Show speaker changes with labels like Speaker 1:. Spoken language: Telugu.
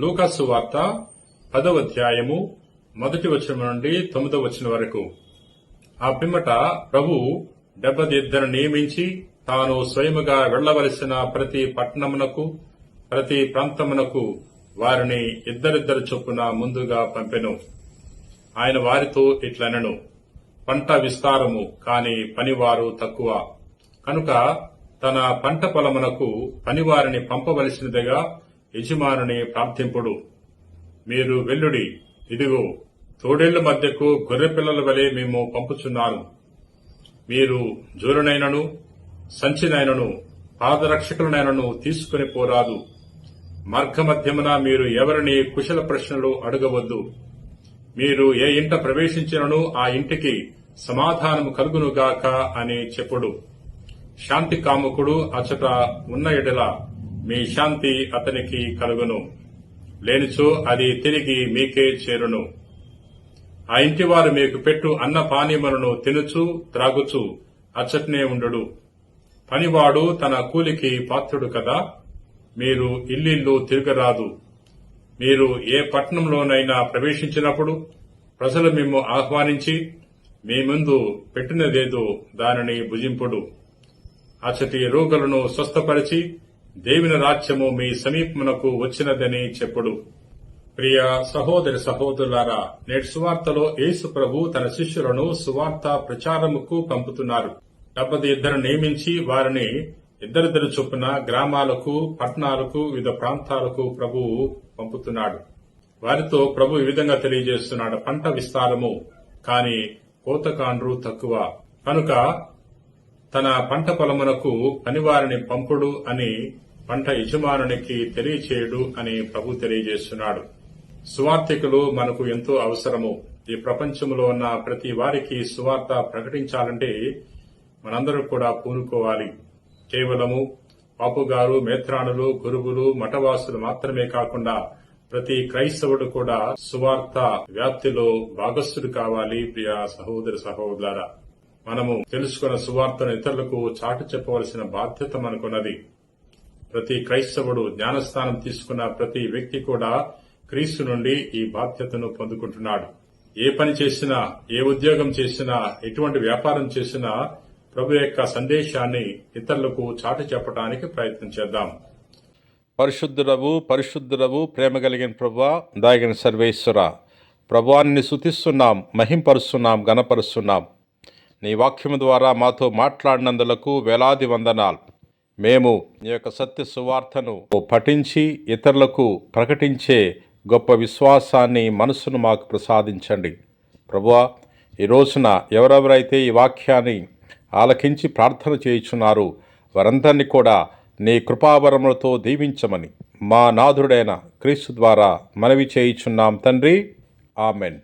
Speaker 1: లూకాసు వార్త పదవ అధ్యాయము మొదటి వచనం నుండి తొమ్మిదవ వచనం వరకు. ఆ పిమ్మట ప్రభు డెబ్బది ఇద్దరు నియమించి తాను స్వయముగా వెళ్ళవలసిన ప్రతి పట్టణమునకు ప్రతి ప్రాంతమునకు వారిని ఇద్దరిద్దరు చొప్పున ముందుగా పంపెను. ఆయన వారితో ఇట్లనెను పంట విస్తారము కాని పనివారు తక్కువ. కనుక తన పంట పొలమునకు పనివారిని పంపవలసినదిగా యజమానుని ప్రార్థింపుడు. మీరు వెల్లుడి ఇదిగో తోడేళ్ళ మధ్యకు గొర్రెపిల్లల వలె మేము పంపుచున్నాను. మీరు జోరునైనను సంచినైనను పాదరక్షకులనైనను తీసుకుని పోరాదు. మార్గమధ్యమున మీరు ఎవరిని కుశల ప్రశ్నలు అడగవద్దు. మీరు ఏ ఇంట ప్రవేశించినను ఆ ఇంటికి సమాధానము కలుగునుగాక అని చెప్పుడు. శాంతి కాముకుడు అచట ఉన్న ఎడల మీ శాంతి అతనికి కలుగును. లేనిచో అది తిరిగి మీకే చేరును. ఆ ఇంటి వారు మీకు పెట్టు అన్న పానీయములను తినుచు త్రాగుచు అచ్చటనే ఉండడు పనివాడు తన కూలికి పాత్రుడు కదా మీరు ఇల్లిల్లు తిరగరాదు. మీరు ఏ పట్టణంలోనైనా ప్రవేశించినప్పుడు ప్రజలు మిమ్ము ఆహ్వానించి మీ ముందు పెట్టినదేదో దానిని భుజింపుడు. అచ్చటి రోగులను స్వస్థపరిచి దేవుని రాజ్యము మీ సమీపమునకు వచ్చినదని చెప్పుడు. ప్రియ సహోదరి సహోదరులారా నేటి సువార్తలో యేసు ప్రభు తన శిష్యులను సువార్త ప్రచారముకు పంపుతున్నారు. డెబ్బది ఇద్దరు నియమించి వారిని ఇద్దరిద్దరు చొప్పున గ్రామాలకు పట్టణాలకు వివిధ ప్రాంతాలకు ప్రభువు పంపుతున్నాడు. వారితో ప్రభు ఈ విధంగా తెలియజేస్తున్నాడు. పంట విస్తారము కాని కోతకాండ్రు తక్కువ. కనుక తన పంట పొలమునకు పనివారిని పంపుడు అని పంట యజమానునికి తెలియచేయడు అని ప్రభు తెలియజేస్తున్నాడు. సువార్థికులు మనకు ఎంతో అవసరము. ఈ ప్రపంచంలో ఉన్న ప్రతి వారికి సువార్త ప్రకటించాలంటే మనందరూ కూడా పూనుకోవాలి. కేవలము పాపుగారు మేత్రాణులు గురువులు మఠవాసులు మాత్రమే కాకుండా ప్రతి క్రైస్తవుడు కూడా సువార్త వ్యాప్తిలో భాగస్సుడు కావాలి ప్రియ సహోదర సహోదరులారా. మనము తెలుసుకున్న సువార్తను ఇతరులకు చాటు చెప్పవలసిన బాధ్యత మనకున్నది. ప్రతి క్రైస్తవుడు జ్ఞానస్థానం తీసుకున్న ప్రతి వ్యక్తి కూడా క్రీస్తు నుండి ఈ బాధ్యతను పొందుకుంటున్నాడు. ఏ పని చేసినా ఏ ఉద్యోగం చేసినా ఎటువంటి వ్యాపారం చేసినా ప్రభు యొక్క సందేశాన్ని ఇతరులకు చాటు చెప్పడానికి ప్రయత్నం చేద్దాం.
Speaker 2: పరిశుద్ధుడవు పరిశుద్ధుడవు ప్రేమ కలిగిన ప్రభా దాగిన సర్వేశ్వర. ప్రభాన్ని శుతిస్తున్నాం మహింపరుస్తున్నాం గణపరుస్తున్నాం నీ వాక్యము ద్వారా మాతో మాట్లాడినందులకు వేలాది వందనాలు. మేము నీ యొక్క సత్య సువార్తను పఠించి ఇతరులకు ప్రకటించే గొప్ప విశ్వాసాన్ని మనసును మాకు ప్రసాదించండి. ప్రభువా ఈ రోజున ఎవరెవరైతే ఈ వాక్యాన్ని ఆలకించి ప్రార్థన చేయుచున్నారు వారందరినీ కూడా నీ కృపావరములతో దీవించమని మా నాథుడైన క్రీస్తు ద్వారా మనవి చేయుచున్నాం తండ్రి. ఆమెన్.